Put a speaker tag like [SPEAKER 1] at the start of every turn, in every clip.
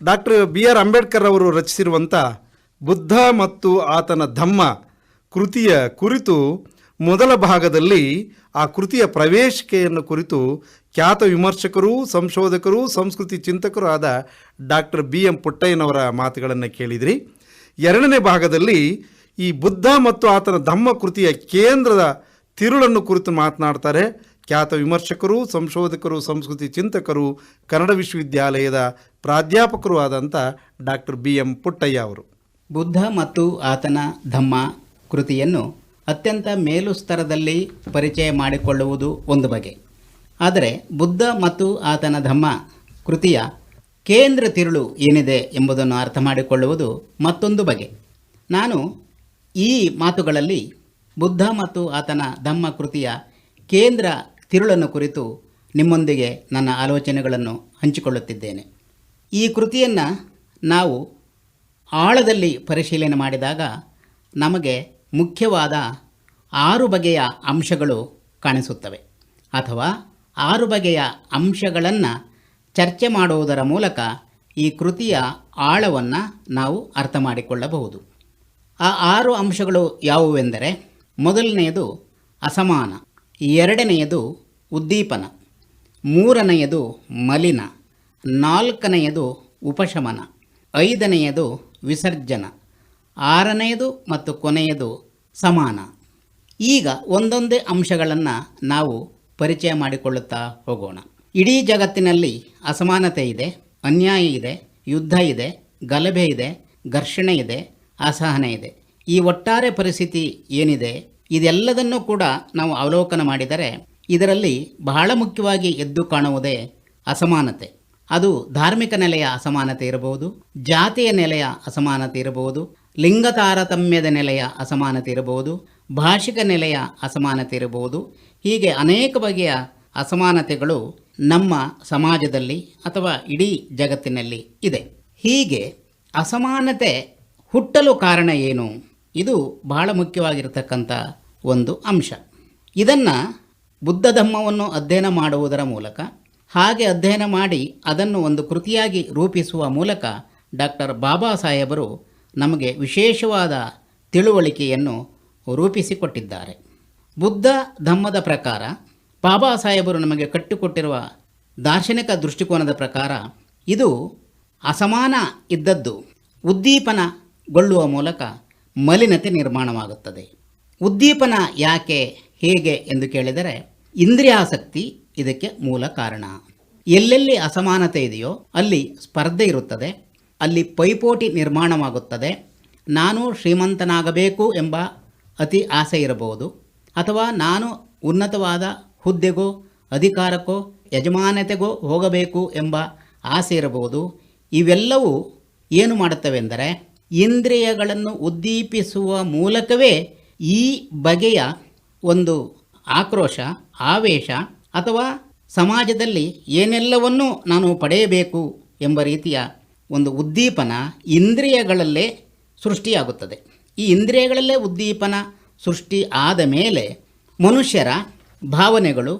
[SPEAKER 1] Doctor B R Ambedkar ಅವರು ರಚಿಸಿರುವಂಥ ಬುದ್ಧ ಮತ್ತು ಆತನ ಧಮ್ಮ ಕೃತಿಯ ಕುರಿತು ಮೊದಲ ಭಾಗದಲ್ಲಿ ಆ ಕೃತಿಯ ಪ್ರವೇಶಿಕೆಯನ್ನು ಕುರಿತು ಖ್ಯಾತ ವಿಮರ್ಶಕರು, ಸಂಶೋಧಕರು, ಸಂಸ್ಕೃತಿ ಚಿಂತಕರು ಆದ ಡಾಕ್ಟರ್ ಬಿ ಎಂ ಪುಟ್ಟಯ್ಯನವರ ಮಾತುಗಳನ್ನು ಕೇಳಿದಿರಿ. ಎರಡನೇ ಭಾಗದಲ್ಲಿ ಈ ಬುದ್ಧ ಮತ್ತು ಆತನ ಧಮ್ಮ ಕೃತಿಯ ಕೇಂದ್ರದ ತಿರುಳನ್ನು ಕುರಿತು ಮಾತನಾಡ್ತಾರೆ. ಖ್ಯಾತ ವಿಮರ್ಶಕರು, ಸಂಶೋಧಕರು, ಸಂಸ್ಕೃತಿ ಚಿಂತಕರು, ಕನ್ನಡ ವಿಶ್ವವಿದ್ಯಾಲಯದ ಪ್ರಾಧ್ಯಾಪಕರು ಆದಂಥ ಡಾಕ್ಟರ್ ಬಿ ಎಂ ಪುಟ್ಟಯ್ಯ ಅವರು.
[SPEAKER 2] ಬುದ್ಧ ಮತ್ತು ಆತನ ಧಮ್ಮ ಕೃತಿಯನ್ನು ಅತ್ಯಂತ ಮೇಲು ಸ್ತರದಲ್ಲಿ ಪರಿಚಯ ಮಾಡಿಕೊಳ್ಳುವುದು ಒಂದು ಬಗೆ. ಆದರೆ ಬುದ್ಧ ಮತ್ತು ಆತನ ಧಮ್ಮ ಕೃತಿಯ ಕೇಂದ್ರ ತಿರುಳು ಏನಿದೆ ಎಂಬುದನ್ನು ಅರ್ಥ ಮಾಡಿಕೊಳ್ಳುವುದು ಮತ್ತೊಂದು ಬಗೆ. ನಾನು ಈ ಮಾತುಗಳಲ್ಲಿ ಬುದ್ಧ ಮತ್ತು ಆತನ ಧಮ್ಮ ಕೃತಿಯ ಕೇಂದ್ರ ತಿರುಳನ್ನು ಕುರಿತು ನಿಮ್ಮೊಂದಿಗೆ ನನ್ನ ಆಲೋಚನೆಗಳನ್ನು ಹಂಚಿಕೊಳ್ಳುತ್ತಿದ್ದೇನೆ. ಈ ಕೃತಿಯನ್ನು ನಾವು ಆಳದಲ್ಲಿ ಪರಿಶೀಲನೆ ಮಾಡಿದಾಗ ನಮಗೆ ಮುಖ್ಯವಾದ ಆರು ಬಗೆಯ ಅಂಶಗಳು ಕಾಣಿಸುತ್ತವೆ. ಅಥವಾ ಆರು ಬಗೆಯ ಅಂಶಗಳನ್ನು ಚರ್ಚೆ ಮಾಡುವುದರ ಮೂಲಕ ಈ ಕೃತಿಯ ಆಳವನ್ನು ನಾವು ಅರ್ಥ ಮಾಡಿಕೊಳ್ಳಬಹುದು. ಆ ಆರು ಅಂಶಗಳು ಯಾವುವೆಂದರೆ, ಮೊದಲನೆಯದು ಅಸಮಾನ. ಎರಡನೆಯದು ಉದ್ದೀಪನ, ಮೂರನೆಯದು ಮಲಿನ, ನಾಲ್ಕನೆಯದು ಉಪಶಮನ, ಐದನೆಯದು ವಿಸರ್ಜನ, ಆರನೆಯದು ಮತ್ತು ಕೊನೆಯದು ಸಮಾನ. ಈಗ ಒಂದೊಂದೇ ಅಂಶಗಳನ್ನು ನಾವು ಪರಿಚಯ ಮಾಡಿಕೊಳ್ಳುತ್ತಾ ಹೋಗೋಣ. ಇಡೀ ಜಗತ್ತಿನಲ್ಲಿ ಅಸಮಾನತೆ ಇದೆ, ಅನ್ಯಾಯ ಇದೆ, ಯುದ್ಧ ಇದೆ, ಗಲಭೆ ಇದೆ, ಘರ್ಷಣೆ ಇದೆ, ಅಸಹನೆ ಇದೆ. ಈ ಒಟ್ಟಾರೆ ಪರಿಸ್ಥಿತಿ ಏನಿದೆ? ಇದೆಲ್ಲದನ್ನೂ ಕೂಡ ನಾವು ಅವಲೋಕನ ಮಾಡಿದರೆ ಇದರಲ್ಲಿ ಬಹಳ ಮುಖ್ಯವಾಗಿ ಎದ್ದು ಕಾಣುವುದೇ ಅಸಮಾನತೆ. ಅದು ಧಾರ್ಮಿಕ ನೆಲೆಯ ಅಸಮಾನತೆ ಇರಬಹುದು, ಜಾತಿಯ ನೆಲೆಯ ಅಸಮಾನತೆ ಇರಬಹುದು ಲಿಂಗ ತಾರತಮ್ಯದ ನೆಲೆಯ ಅಸಮಾನತೆ ಇರಬಹುದು, ಭಾಷಿಕ ನೆಲೆಯ ಅಸಮಾನತೆ ಇರಬಹುದು. ಹೀಗೆ ಅನೇಕ ಬಗೆಯ ಅಸಮಾನತೆಗಳು ನಮ್ಮ ಸಮಾಜದಲ್ಲಿ ಅಥವಾ ಇಡೀ ಜಗತ್ತಿನಲ್ಲಿ ಇದೆ. ಹೀಗೆ ಅಸಮಾನತೆ ಹುಟ್ಟಲು ಕಾರಣ ಏನು? ಇದು ಬಹಳ ಮುಖ್ಯವಾಗಿರತಕ್ಕಂಥ ಒಂದು ಅಂಶ. ಇದನ್ನು ಬುದ್ಧ ಧರ್ಮವನ್ನು ಅಧ್ಯಯನ ಮಾಡುವುದರ ಮೂಲಕ, ಹಾಗೆ ಅಧ್ಯಯನ ಮಾಡಿ ಅದನ್ನು ಒಂದು ಕೃತಿಯಾಗಿ ರೂಪಿಸುವ ಮೂಲಕ ಡಾಕ್ಟರ್ ಬಾಬಾ ಸಾಹೇಬರು ನಮಗೆ ವಿಶೇಷವಾದ ತಿಳುವಳಿಕೆಯನ್ನು ರೂಪಿಸಿಕೊಟ್ಟಿದ್ದಾರೆ. ಬುದ್ಧ ಧಮ್ಮದ ಪ್ರಕಾರ, ಬಾಬಾ ಸಾಹೇಬರು ನಮಗೆ ಕಟ್ಟಿಕೊಟ್ಟಿರುವ ದಾರ್ಶನಿಕ ದೃಷ್ಟಿಕೋನದ ಪ್ರಕಾರ ಇದು ಅಸಮಾನ ಇದ್ದದ್ದು, ಉದ್ದೀಪನಗೊಳ್ಳುವ ಮೂಲಕ ಮಲಿನತೆ ನಿರ್ಮಾಣವಾಗುತ್ತದೆ. ಉದ್ದೀಪನ ಯಾಕೆ ಹೇಗೆ ಎಂದು ಕೇಳಿದರೆ, ಇಂದ್ರಿಯಾಸಕ್ತಿ ಇದಕ್ಕೆ ಮೂಲ ಕಾರಣ. ಎಲ್ಲೆಲ್ಲಿ ಅಸಮಾನತೆ ಇದೆಯೋ ಅಲ್ಲಿ ಸ್ಪರ್ಧೆ ಇರುತ್ತದೆ, ಅಲ್ಲಿ ಪೈಪೋಟಿ ನಿರ್ಮಾಣವಾಗುತ್ತದೆ. ನಾನು ಶ್ರೀಮಂತನಾಗಬೇಕು ಎಂಬ ಅತಿ ಆಸೆ ಇರಬಹುದು, ಅಥವಾ ನಾನು ಉನ್ನತವಾದ ಹುದ್ದೆಗೋ, ಅಧಿಕಾರಕ್ಕೋ, ಯಜಮಾನತೆಗೋ ಹೋಗಬೇಕು ಎಂಬ ಆಸೆ ಇರಬಹುದು. ಇವೆಲ್ಲವೂ ಏನು ಮಾಡುತ್ತವೆಂದರೆ ಇಂದ್ರಿಯಗಳನ್ನು ಉದ್ದೀಪಿಸುವ ಮೂಲಕವೇ ಈ ಬಗೆಯ ಒಂದು ಆಕ್ರೋಶ, ಆವೇಶ ಅಥವಾ ಸಮಾಜದಲ್ಲಿ ಏನೆಲ್ಲವನ್ನೂ ನಾನು ಪಡೆಯಬೇಕು ಎಂಬ ರೀತಿಯ ಒಂದು ಉದ್ದೀಪನ ಇಂದ್ರಿಯಗಳಲ್ಲೇ ಸೃಷ್ಟಿಯಾಗುತ್ತದೆ. ಈ ಇಂದ್ರಿಯಗಳಲ್ಲೇ ಉದ್ದೀಪನ ಸೃಷ್ಟಿ ಆದ ಮೇಲೆ ಮನುಷ್ಯರ ಭಾವನೆಗಳು,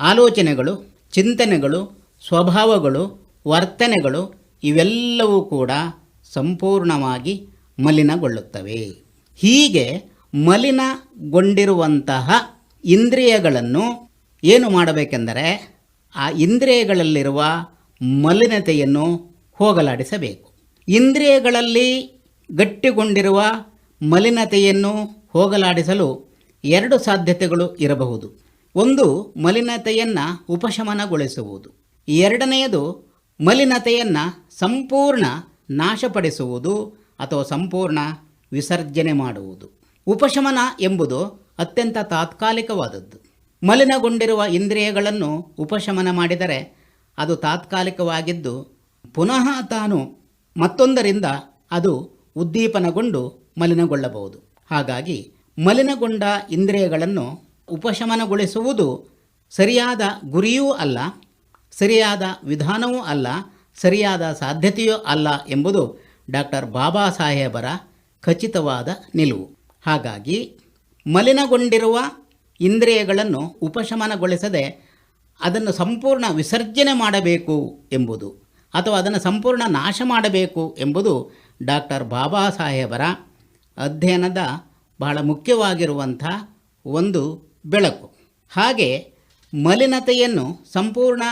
[SPEAKER 2] ಆಲೋಚನೆಗಳು, ಚಿಂತನೆಗಳು, ಸ್ವಭಾವಗಳು, ವರ್ತನೆಗಳು ಇವೆಲ್ಲವೂ ಕೂಡ ಸಂಪೂರ್ಣವಾಗಿ ಮಲಿನಗೊಳ್ಳುತ್ತವೆ. ಹೀಗೆ ಮಲಿನಗೊಂಡಿರುವಂತಹ ಇಂದ್ರಿಯಗಳನ್ನು ಏನು ಮಾಡಬೇಕೆಂದರೆ, ಆ ಇಂದ್ರಿಯಗಳಲ್ಲಿರುವ ಮಲಿನತೆಯನ್ನು ಹೋಗಲಾಡಿಸಬೇಕು. ಇಂದ್ರಿಯಗಳಲ್ಲಿ ಗಟ್ಟಿಗೊಂಡಿರುವ ಮಲಿನತೆಯನ್ನು ಹೋಗಲಾಡಿಸಲು ಎರಡು ಸಾಧ್ಯತೆಗಳು ಇರಬಹುದು. ಒಂದು, ಮಲಿನತೆಯನ್ನು ಉಪಶಮನಗೊಳಿಸುವುದು. ಎರಡನೆಯದು, ಮಲಿನತೆಯನ್ನು ಸಂಪೂರ್ಣ ನಾಶಪಡಿಸುವುದು ಅಥವಾ ಸಂಪೂರ್ಣ ವಿಸರ್ಜನೆ ಮಾಡುವುದು. ಉಪಶಮನ ಎಂಬುದು ಅತ್ಯಂತ ತಾತ್ಕಾಲಿಕವಾದದ್ದು. ಮಲಿನಗೊಂಡಿರುವ ಇಂದ್ರಿಯಗಳನ್ನು ಉಪಶಮನ ಮಾಡಿದರೆ ಅದು ತಾತ್ಕಾಲಿಕವಾಗಿದ್ದು ಪುನಃ ತಾನು ಮತ್ತೊಂದರಿಂದ ಅದು ಉದ್ದೀಪನಗೊಂಡು ಮಲಿನಗೊಳ್ಳಬಹುದು. ಹಾಗಾಗಿ ಮಲಿನಗೊಂಡ ಇಂದ್ರಿಯಗಳನ್ನು ಉಪಶಮನಗೊಳಿಸುವುದು ಸರಿಯಾದ ಗುರಿಯೂ ಅಲ್ಲ, ಸರಿಯಾದ ವಿಧಾನವೂ ಅಲ್ಲ ಸರಿಯಾದ ಸಾಧ್ಯತೆಯೂ ಅಲ್ಲ ಎಂಬುದು ಡಾಕ್ಟರ್ ಬಾಬಾ ಸಾಹೇಬರ ಖಚಿತವಾದ ನಿಲುವು. ಹಾಗಾಗಿ ಮಲಿನಗೊಂಡಿರುವ ಇಂದ್ರಿಯಗಳನ್ನು ಉಪಶಮನಗೊಳಿಸದೆ ಅದನ್ನು ಸಂಪೂರ್ಣ ವಿಸರ್ಜನೆ ಮಾಡಬೇಕು ಎಂಬುದು ಅಥವಾ ಅದನ್ನು ಸಂಪೂರ್ಣ ನಾಶ ಮಾಡಬೇಕು ಎಂಬುದು ಡಾಕ್ಟರ್ ಬಾಬಾ ಸಾಹೇಬರ ಅಧ್ಯಯನದ ಬಹಳ ಮುಖ್ಯವಾಗಿರುವಂಥ ಒಂದು ಬೆಳಕು. ಹಾಗೆ ಮಲಿನತೆಯನ್ನು ಸಂಪೂರ್ಣ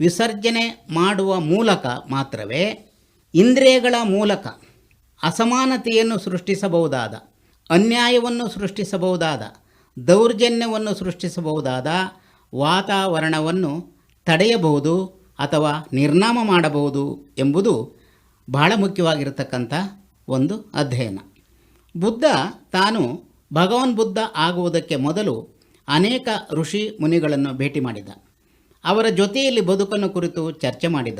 [SPEAKER 2] ವಿಸರ್ಜನೆ ಮಾಡುವ ಮೂಲಕ ಮಾತ್ರವೇ ಇಂದ್ರಿಯಗಳ ಮೂಲಕ ಅಸಮಾನತೆಯನ್ನು ಸೃಷ್ಟಿಸಬಹುದಾದ, ಅನ್ಯಾಯವನ್ನು ಸೃಷ್ಟಿಸಬಹುದಾದ, ದೌರ್ಜನ್ಯವನ್ನು ಸೃಷ್ಟಿಸಬಹುದಾದ ವಾತಾವರಣವನ್ನು ತಡೆಯಬಹುದು ಅಥವಾ ನಿರ್ನಾಮ ಮಾಡಬಹುದು ಎಂಬುದು ಬಹಳ ಮುಖ್ಯವಾಗಿರತಕ್ಕಂಥ ಒಂದು ಅಧ್ಯಯನ. ಬುದ್ಧ ತಾನು ಭಗವಾನ್ ಬುದ್ಧ ಆಗುವುದಕ್ಕೆ ಮೊದಲು ಅನೇಕ ಋಷಿ ಮುನಿಗಳನ್ನು ಭೇಟಿ ಮಾಡಿದ. ಅವರ ಜೊತೆಯಲ್ಲಿ ಬದುಕನ್ನು ಕುರಿತು ಚರ್ಚೆ ಮಾಡಿದ.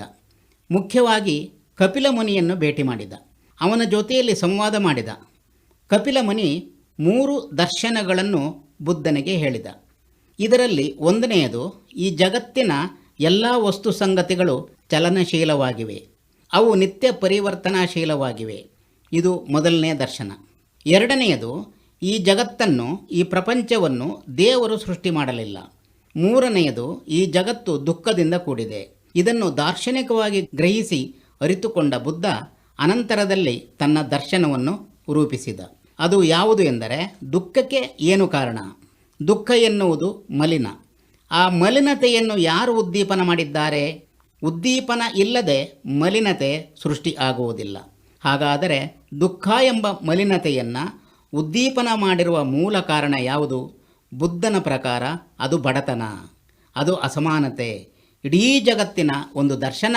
[SPEAKER 2] ಮುಖ್ಯವಾಗಿ ಕಪಿಲ ಮುನಿಯನ್ನು ಭೇಟಿ ಮಾಡಿದ. ಅವನ ಜೊತೆಯಲ್ಲಿ ಸಂವಾದ ಮಾಡಿದ. ಕಪಿಲ ಮುನಿ ಮೂರು ದರ್ಶನಗಳನ್ನು ಬುದ್ಧನಿಗೆ ಹೇಳಿದ. ಇದರಲ್ಲಿ ಒಂದನೆಯದು, ಈ ಜಗತ್ತಿನ ಎಲ್ಲ ವಸ್ತು ಸಂಗತಿಗಳು ಚಲನಶೀಲವಾಗಿವೆ. ಅವು ನಿತ್ಯ ಪರಿವರ್ತನಾಶೀಲವಾಗಿವೆ. ಇದು ಮೊದಲನೇ ದರ್ಶನ. ಎರಡನೆಯದು, ಈ ಜಗತ್ತನ್ನು, ಈ ಪ್ರಪಂಚವನ್ನು ದೇವರು ಸೃಷ್ಟಿ ಮಾಡಲಿಲ್ಲ. ಮೂರನೆಯದು ಈ ಜಗತ್ತು ದುಃಖದಿಂದ ಕೂಡಿದೆ. ಇದನ್ನು ದಾರ್ಶನಿಕವಾಗಿ ಗ್ರಹಿಸಿ ಅರಿತುಕೊಂಡ ಬುದ್ಧ ಅನಂತರದಲ್ಲಿ ತನ್ನ ದರ್ಶನವನ್ನು ರೂಪಿಸಿದ. ಅದು ಯಾವುದು ಎಂದರೆ ದುಃಖಕ್ಕೆ ಏನು ಕಾರಣ? ದುಃಖ ಎನ್ನುವುದು ಮಲಿನ. ಆ ಮಲಿನತೆಯನ್ನು ಯಾರು ಉದ್ದೀಪನ ಮಾಡಿದ್ದಾರೆ? ಉದ್ದೀಪನ ಇಲ್ಲದೆ ಮಲಿನತೆ ಸೃಷ್ಟಿ ಆಗುವುದಿಲ್ಲ. ಹಾಗಾದರೆ ದುಃಖ ಎಂಬ ಮಲಿನತೆಯನ್ನು ಉದ್ದೀಪನ ಮಾಡಿರುವ ಮೂಲ ಕಾರಣ ಯಾವುದು? ಬುದ್ಧನ ಪ್ರಕಾರ ಅದು ಬಡತನ, ಅದು ಅಸಮಾನತೆ. ಇಡೀ ಜಗತ್ತಿನ ಒಂದು ದರ್ಶನ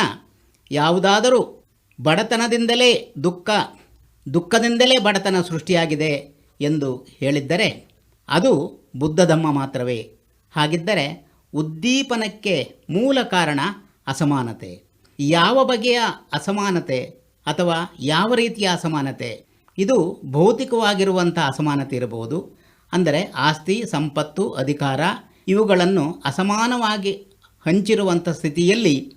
[SPEAKER 2] ಯಾವುದಾದರೂ ಬಡತನದಿಂದಲೇ ದುಃಖ, ದುಃಖದಿಂದಲೇ ಬಡತನ ಸೃಷ್ಟಿಯಾಗಿದೆ ಎಂದು ಹೇಳಿದ್ದರೆ ಅದು ಬುದ್ಧ ಧಮ್ಮ ಮಾತ್ರವೇ. ಹಾಗಿದ್ದರೆ ಉದ್ದೀಪನಕ್ಕೆ ಮೂಲ ಕಾರಣ ಅಸಮಾನತೆ. ಯಾವ ಬಗೆಯ ಅಸಮಾನತೆ ಅಥವಾ ಯಾವ ರೀತಿಯ ಅಸಮಾನತೆ? ಇದು ಭೌತಿಕವಾಗಿರುವಂಥ ಅಸಮಾನತೆ ಇರಬಹುದು ಅಂದರೆ ಆಸ್ತಿ, ಸಂಪತ್ತು, ಅಧಿಕಾರ ಇವುಗಳನ್ನು ಅಸಮಾನವಾಗಿ ಹಂಚಿರುವಂಥ ಸ್ಥಿತಿಯಲ್ಲಿ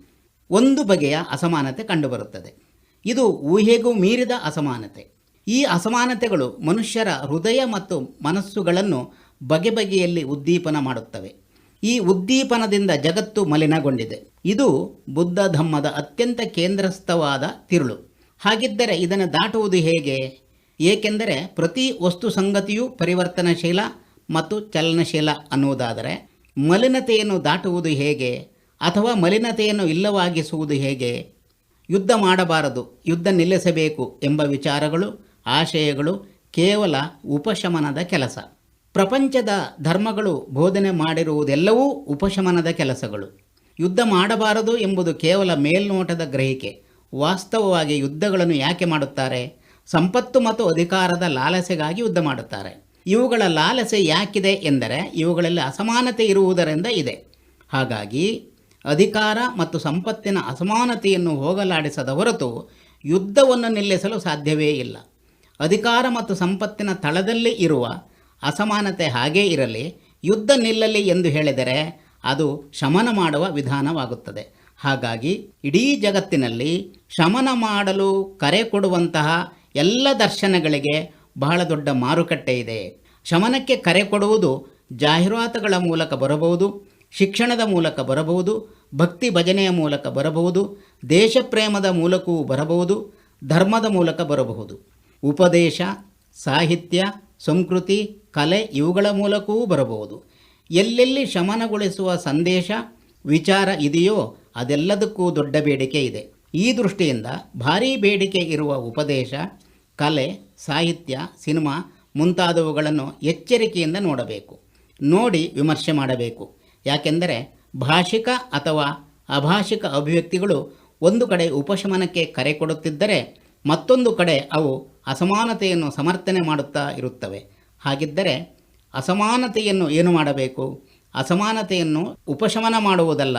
[SPEAKER 2] ಒಂದು ಬಗೆಯ ಅಸಮಾನತೆ ಕಂಡುಬರುತ್ತದೆ. ಇದು ಊಹೆಗೂ ಮೀರಿದ ಅಸಮಾನತೆ. ಈ ಅಸಮಾನತೆಗಳು ಮನುಷ್ಯರ ಹೃದಯ ಮತ್ತು ಮನಸ್ಸುಗಳನ್ನು ಬಗೆ ಬಗೆಯಲ್ಲಿ ಉದ್ದೀಪನ ಮಾಡುತ್ತವೆ. ಈ ಉದ್ದೀಪನದಿಂದ ಜಗತ್ತು ಮಲಿನಗೊಂಡಿದೆ. ಇದು ಬುದ್ಧ ಧಮ್ಮದ ಅತ್ಯಂತ ಕೇಂದ್ರಸ್ಥವಾದ ತಿರುಳು. ಹಾಗಿದ್ದರೆ ಇದನ್ನು ದಾಟುವುದು ಹೇಗೆ? ಏಕೆಂದರೆ ಪ್ರತಿ ವಸ್ತು ಸಂಗತಿಯೂ ಪರಿವರ್ತನಶೀಲ ಮತ್ತು ಚಲನಶೀಲ ಅನ್ನುವುದಾದರೆ ಮಲಿನತೆಯನ್ನು ದಾಟುವುದು ಹೇಗೆ ಅಥವಾ ಮಲಿನತೆಯನ್ನು ಇಲ್ಲವಾಗಿಸುವುದು ಹೇಗೆ? ಯುದ್ಧ ಮಾಡಬಾರದು, ಯುದ್ಧ ನಿಲ್ಲಿಸಬೇಕು ಎಂಬ ವಿಚಾರಗಳು, ಆಶಯಗಳು ಕೇವಲ ಉಪಶಮನದ ಕೆಲಸ. ಪ್ರಪಂಚದ ಧರ್ಮಗಳು ಬೋಧನೆ ಮಾಡಿರುವುದೆಲ್ಲವೂ ಉಪಶಮನದ ಕೆಲಸಗಳು. ಯುದ್ಧ ಮಾಡಬಾರದು ಎಂಬುದು ಕೇವಲ ಮೇಲ್ನೋಟದ ಗ್ರಹಿಕೆ. ವಾಸ್ತವವಾಗಿ ಯುದ್ಧಗಳನ್ನು ಯಾಕೆ ಮಾಡುತ್ತಾರೆ? ಸಂಪತ್ತು ಮತ್ತು ಅಧಿಕಾರದ ಲಾಲಸೆಗಾಗಿ ಯುದ್ಧ ಮಾಡುತ್ತಾರೆ. ಇವುಗಳ ಲಾಲಸೆ ಯಾಕಿದೆ ಎಂದರೆ ಇವುಗಳಲ್ಲಿ ಅಸಮಾನತೆ ಇರುವುದರಿಂದ ಇದೆ. ಹಾಗಾಗಿ ಅಧಿಕಾರ ಮತ್ತು ಸಂಪತ್ತಿನ ಅಸಮಾನತೆಯನ್ನು ಹೋಗಲಾಡಿಸದ ಹೊರತು ಯುದ್ಧವನ್ನು ನಿಲ್ಲಿಸಲು ಸಾಧ್ಯವೇ ಇಲ್ಲ. ಅಧಿಕಾರ ಮತ್ತು ಸಂಪತ್ತಿನ ತಳದಲ್ಲಿ ಇರುವ ಅಸಮಾನತೆ ಹಾಗೇ ಇರಲಿ, ಯುದ್ಧ ನಿಲ್ಲಲಿ ಎಂದು ಹೇಳಿದರೆ ಅದು ಶಮನ ಮಾಡುವ ವಿಧಾನವಾಗುತ್ತದೆ. ಹಾಗಾಗಿ ಇಡೀ ಜಗತ್ತಿನಲ್ಲಿ ಶಮನ ಮಾಡಲು ಕರೆ ಕೊಡುವಂತಹ ಎಲ್ಲ ದರ್ಶನಗಳಿಗೆ ಬಹಳ ದೊಡ್ಡ ಮಾರುಕಟ್ಟೆ ಇದೆ. ಶಮನಕ್ಕೆ ಕರೆ ಕೊಡುವುದು ಜಾಹೀರಾತುಗಳ ಮೂಲಕ ಬರಬಹುದು, ಶಿಕ್ಷಣದ ಮೂಲಕ ಬರಬಹುದು, ಭಕ್ತಿ ಭಜನೆಯ ಮೂಲಕ ಬರಬಹುದು ದೇಶಪ್ರೇಮದ ಮೂಲಕವೂ ಬರಬಹುದು, ಧರ್ಮದ ಮೂಲಕ ಬರಬಹುದು. ಉಪದೇಶ, ಸಾಹಿತ್ಯ, ಸಂಸ್ಕೃತಿ, ಕಲೆ ಇವುಗಳ ಮೂಲಕವೂ ಬರಬಹುದು. ಎಲ್ಲೆಲ್ಲಿ ಶಮನಗೊಳಿಸುವ ಸಂದೇಶ, ವಿಚಾರ ಇದೆಯೋ ಅದೆಲ್ಲದಕ್ಕೂ ದೊಡ್ಡ ಬೇಡಿಕೆ ಇದೆ. ಈ ದೃಷ್ಟಿಯಿಂದ ಭಾರೀ ಬೇಡಿಕೆ ಇರುವ ಉಪದೇಶ, ಕಲೆ, ಸಾಹಿತ್ಯ, ಸಿನಿಮಾ ಮುಂತಾದವುಗಳನ್ನು ಎಚ್ಚರಿಕೆಯಿಂದ ನೋಡಬೇಕು. ನೋಡಿ ವಿಮರ್ಶೆ ಮಾಡಬೇಕು. ಯಾಕೆಂದರೆ ಭಾಷಿಕ ಅಥವಾ ಅಭಾಷಿಕ ಅಭಿವ್ಯಕ್ತಿಗಳು ಒಂದು ಕಡೆ ಉಪಶಮನಕ್ಕೆ ಕರೆ ಕೊಡುತ್ತಿದ್ದರೆ ಮತ್ತೊಂದು ಕಡೆ ಅವು ಅಸಮಾನತೆಯನ್ನು ಸಮರ್ಥನೆ ಮಾಡುತ್ತಾ ಇರುತ್ತವೆ. ಹಾಗಿದ್ದರೆ ಅಸಮಾನತೆಯನ್ನು ಏನು ಮಾಡಬೇಕು? ಅಸಮಾನತೆಯನ್ನು ಉಪಶಮನ ಮಾಡುವುದಲ್ಲ.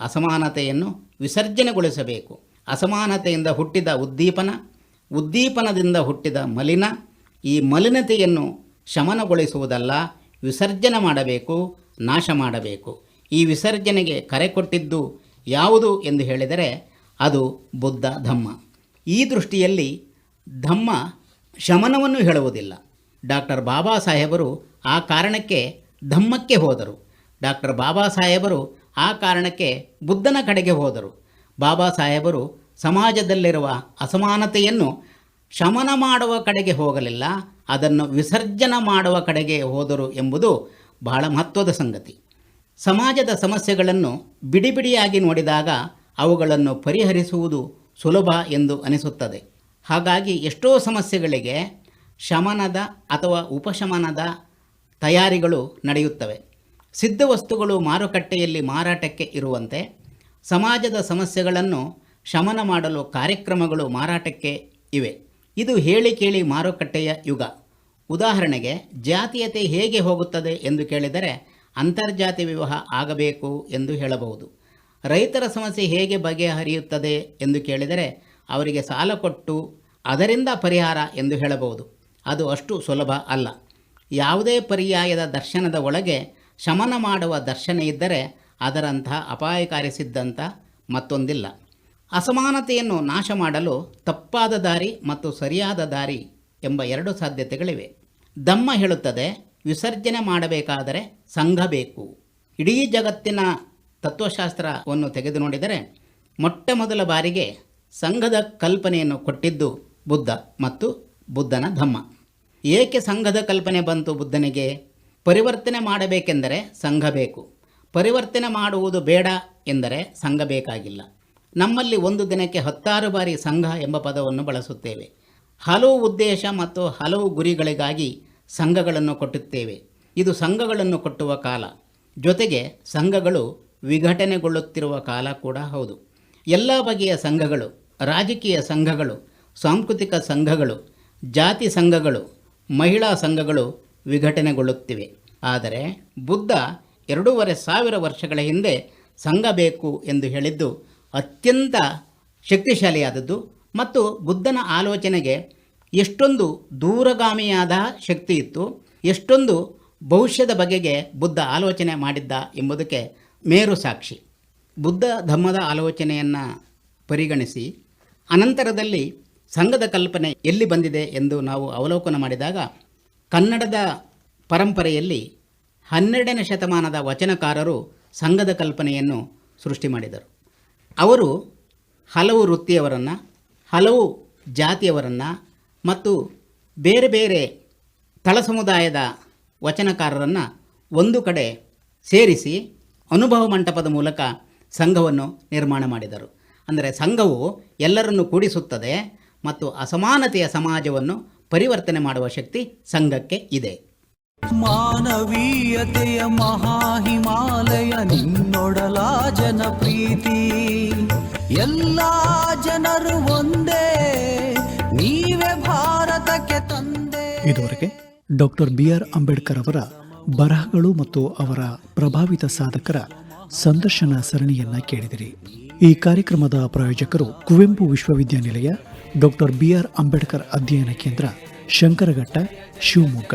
[SPEAKER 2] ಅಸಮಾನತೆಯನ್ನು ವಿಸರ್ಜನೆಗೊಳಿಸಬೇಕು. ಅಸಮಾನತೆಯಿಂದ ಹುಟ್ಟಿದ ಉದ್ದೀಪನ, ಉದ್ದೀಪನದಿಂದ ಹುಟ್ಟಿದ ಮಲಿನ, ಈ ಮಲಿನತೆಯನ್ನು ಶಮನಗೊಳಿಸುವುದಲ್ಲ, ವಿಸರ್ಜನೆ ಮಾಡಬೇಕು, ನಾಶ ಮಾಡಬೇಕು. ಈ ವಿಸರ್ಜನೆಗೆ ಕರೆ ಕೊಟ್ಟಿದ್ದು ಯಾವುದು ಎಂದು ಹೇಳಿದರೆ ಅದು ಬುದ್ಧ ಧಮ್ಮ. ಈ ದೃಷ್ಟಿಯಲ್ಲಿ ಧಮ್ಮ ಶಮನವನ್ನು ಹೇಳುವುದಿಲ್ಲ. ಡಾಕ್ಟರ್ ಬಾಬಾ ಸಾಹೇಬರು ಆ ಕಾರಣಕ್ಕೆ ಧಮ್ಮಕ್ಕೆ ಹೋದರು. ಡಾಕ್ಟರ್ ಬಾಬಾ ಸಾಹೇಬರು ಆ ಕಾರಣಕ್ಕೆ ಬುದ್ಧನ ಕಡೆಗೆ ಹೋದರು. ಬಾಬಾ ಸಾಹೇಬರು ಸಮಾಜದಲ್ಲಿರುವ ಅಸಮಾನತೆಯನ್ನು ಶಮನ ಮಾಡುವ ಕಡೆಗೆ ಹೋಗಲಿಲ್ಲ, ಅದನ್ನು ವಿಸರ್ಜನ ಮಾಡುವ ಕಡೆಗೆ ಹೋದರು ಎಂಬುದು ಬಹಳ ಮಹತ್ವದ ಸಂಗತಿ. ಸಮಾಜದ ಸಮಸ್ಯೆಗಳನ್ನು ಬಿಡಿಬಿಡಿಯಾಗಿ ನೋಡಿದಾಗ ಅವುಗಳನ್ನು ಪರಿಹರಿಸುವುದು ಸುಲಭ ಎಂದು ಅನಿಸುತ್ತದೆ. ಹಾಗಾಗಿ ಎಷ್ಟೋ ಸಮಸ್ಯೆಗಳಿಗೆ ಶಮನದ ಅಥವಾ ಉಪಶಮನದ ತಯಾರಿಗಳು ನಡೆಯುತ್ತವೆ. ಸಿದ್ಧ ವಸ್ತುಗಳು ಮಾರುಕಟ್ಟೆಯಲ್ಲಿ ಮಾರಾಟಕ್ಕೆ ಇರುವಂತೆ ಸಮಾಜದ ಸಮಸ್ಯೆಗಳನ್ನು ಶಮನ ಮಾಡಲು ಕಾರ್ಯಕ್ರಮಗಳು ಮಾರಾಟಕ್ಕೆ ಇವೆ. ಇದು ಹೇಳಿ ಕೇಳಿ ಮಾರುಕಟ್ಟೆಯ ಯುಗ. ಉದಾಹರಣೆಗೆ, ಜಾತೀಯತೆ ಹೇಗೆ ಹೋಗುತ್ತದೆ ಎಂದು ಕೇಳಿದರೆ, ಅಂತರ್ಜಾತಿ ವಿವಾಹ ಆಗಬೇಕು ಎಂದು ಹೇಳಬಹುದು. ರೈತರ ಸಮಸ್ಯೆ ಹೇಗೆ ಬಗೆಹರಿಯುತ್ತದೆ ಎಂದು ಕೇಳಿದರೆ, ಅವರಿಗೆ ಸಾಲ ಕೊಟ್ಟು ಅದರಿಂದ ಪರಿಹಾರ ಎಂದು ಹೇಳಬಹುದು. ಅದು ಅಷ್ಟು ಸುಲಭ ಅಲ್ಲ. ಯಾವುದೇ ಪರ್ಯಾಯದ ದರ್ಶನದ ಒಳಗೆ ಶಮನ ಮಾಡುವ ದರ್ಶನ ಇದ್ದರೆ ಅದರಂಥ ಅಪಾಯಕಾರಿ ಸಿದ್ಧಾಂತ ಮತ್ತೊಂದಿಲ್ಲ. ಅಸಮಾನತೆಯನ್ನು ನಾಶ ಮಾಡಲು ತಪ್ಪಾದ ದಾರಿ ಮತ್ತು ಸರಿಯಾದ ದಾರಿ ಎಂಬ ಎರಡು ಸಾಧ್ಯತೆಗಳಿವೆ. ದಮ್ಮ ಹೇಳುತ್ತದೆ, ವಿಸರ್ಜನೆ ಮಾಡಬೇಕಾದರೆ ಸಂಘ ಬೇಕು. ಇಡೀ ಜಗತ್ತಿನ ತತ್ವಶಾಸ್ತ್ರವನ್ನು ತೆಗೆದು ನೋಡಿದರೆ ಮೊಟ್ಟ ಮೊದಲ ಬಾರಿಗೆ ಸಂಘದ ಕಲ್ಪನೆಯನ್ನು ಕೊಟ್ಟಿದ್ದು ಬುದ್ಧ ಮತ್ತು ಬುದ್ಧನ ಧಮ್ಮ. ಏಕೆ ಸಂಘದ ಕಲ್ಪನೆ ಬಂತು ಬುದ್ಧನಿಗೆ? ಪರಿವರ್ತನೆ ಮಾಡಬೇಕೆಂದರೆ ಸಂಘ ಬೇಕು. ಪರಿವರ್ತನೆ ಮಾಡುವುದು ಬೇಡ ಎಂದರೆ ಸಂಘ ಬೇಕಾಗಿಲ್ಲ. ನಮ್ಮಲ್ಲಿ ಒಂದು ದಿನಕ್ಕೆ ಹತ್ತಾರು ಬಾರಿ ಸಂಘ ಎಂಬ ಪದವನ್ನು ಬಳಸುತ್ತೇವೆ. ಹಲವು ಉದ್ದೇಶ ಮತ್ತು ಹಲವು ಗುರಿಗಳಿಗಾಗಿ ಸಂಘಗಳನ್ನು ಕೊಟ್ಟುತ್ತೇವೆ. ಇದು ಸಂಘಗಳನ್ನು ಕೊಟ್ಟುವ ಕಾಲ. ಜೊತೆಗೆ ಸಂಘಗಳು ವಿಘಟನೆಗೊಳ್ಳುತ್ತಿರುವ ಕಾಲ ಕೂಡ ಹೌದು. ಎಲ್ಲ ಬಗೆಯ ಸಂಘಗಳು, ರಾಜಕೀಯ ಸಂಘಗಳು, ಸಾಂಸ್ಕೃತಿಕ ಸಂಘಗಳು, ಜಾತಿ ಸಂಘಗಳು, ಮಹಿಳಾ ಸಂಘಗಳು ವಿಘಟನೆಗೊಳ್ಳುತ್ತಿವೆ. ಆದರೆ ಬುದ್ಧ ಎರಡೂವರೆ ಸಾವಿರ ವರ್ಷಗಳ ಹಿಂದೆ ಸಂಘ ಬೇಕು ಎಂದು ಹೇಳಿದ್ದು ಅತ್ಯಂತ ಶಕ್ತಿಶಾಲಿಯಾದದ್ದು ಮತ್ತು ಬುದ್ಧನ ಆಲೋಚನೆಗೆ ಎಷ್ಟೊಂದು ದೂರಗಾಮಿಯಾದ ಶಕ್ತಿ ಇತ್ತು, ಎಷ್ಟೊಂದು ಭವಿಷ್ಯದ ಬಗೆಗೆ ಬುದ್ಧ ಆಲೋಚನೆ ಮಾಡಿದ್ದ ಎಂಬುದಕ್ಕೆ ಮೇರು ಸಾಕ್ಷಿ. ಬುದ್ಧ ಧಮ್ಮದ ಆಲೋಚನೆಯನ್ನು ಪರಿಗಣಿಸಿ ಅನಂತರದಲ್ಲಿ ಸಂಘದ ಕಲ್ಪನೆ ಎಲ್ಲಿ ಬಂದಿದೆ ಎಂದು ನಾವು ಅವಲೋಕನ ಮಾಡಿದಾಗ ಕನ್ನಡದ ಪರಂಪರೆಯಲ್ಲಿ ಹನ್ನೆರಡನೇ ಶತಮಾನದ ವಚನಕಾರರು ಸಂಘದ ಕಲ್ಪನೆಯನ್ನು ಸೃಷ್ಟಿ ಮಾಡಿದರು. ಅವರು ಹಲವು ವೃತ್ತಿಯವರನ್ನು, ಹಲವು ಜಾತಿಯವರನ್ನು ಮತ್ತು ಬೇರೆ ಬೇರೆ ತಳ ಸಮುದಾಯದ ವಚನಕಾರರನ್ನು ಒಂದು ಕಡೆ ಸೇರಿಸಿ ಅನುಭವ ಮಂಟಪದ ಮೂಲಕ ಸಂಘವನ್ನು ನಿರ್ಮಾಣ ಮಾಡಿದರು. ಅಂದರೆ ಸಂಘವು ಎಲ್ಲರನ್ನು ಕೂಡಿಸುತ್ತದೆ ಮತ್ತು ಅಸಮಾನತೆಯ ಸಮಾಜವನ್ನು ಪರಿವರ್ತನೆ ಮಾಡುವ ಶಕ್ತಿ ಸಂಘಕ್ಕೆ ಇದೆ.
[SPEAKER 3] ಮಾನವೀಯತೆಯ ಮಹಾಹಿಮಾಲಯ ನಿನ್ನೊಡಲ ಜನಪ್ರೀತಿ. ಎಲ್ಲ ಜನರು ಒಂದೇ, ನೀವೇ ಭಾರತಕ್ಕೆ ತಂದೆ.
[SPEAKER 4] ಇದುವರೆಗೆ ಡಾಕ್ಟರ್ ಬಿ ಆರ್ ಅಂಬೇಡ್ಕರ್ ಅವರ ಬರಹಗಳು ಮತ್ತು ಅವರ ಪ್ರಭಾವಿತ ಸಾಧಕರ ಸಂದರ್ಶನ ಸರಣಿಯನ್ನ ಕೇಳಿದಿರಿ. ಈ ಕಾರ್ಯಕ್ರಮದ ಪ್ರಾಯೋಜಕರು ಕುವೆಂಪು ವಿಶ್ವವಿದ್ಯಾನಿಲಯ, ಡಾಕ್ಟರ್ ಬಿ ಆರ್ ಅಂಬೇಡ್ಕರ್ ಅಧ್ಯಯನ ಕೇಂದ್ರ, ಶಂಕರಘಟ್ಟ, ಶಿವಮೊಗ್ಗ.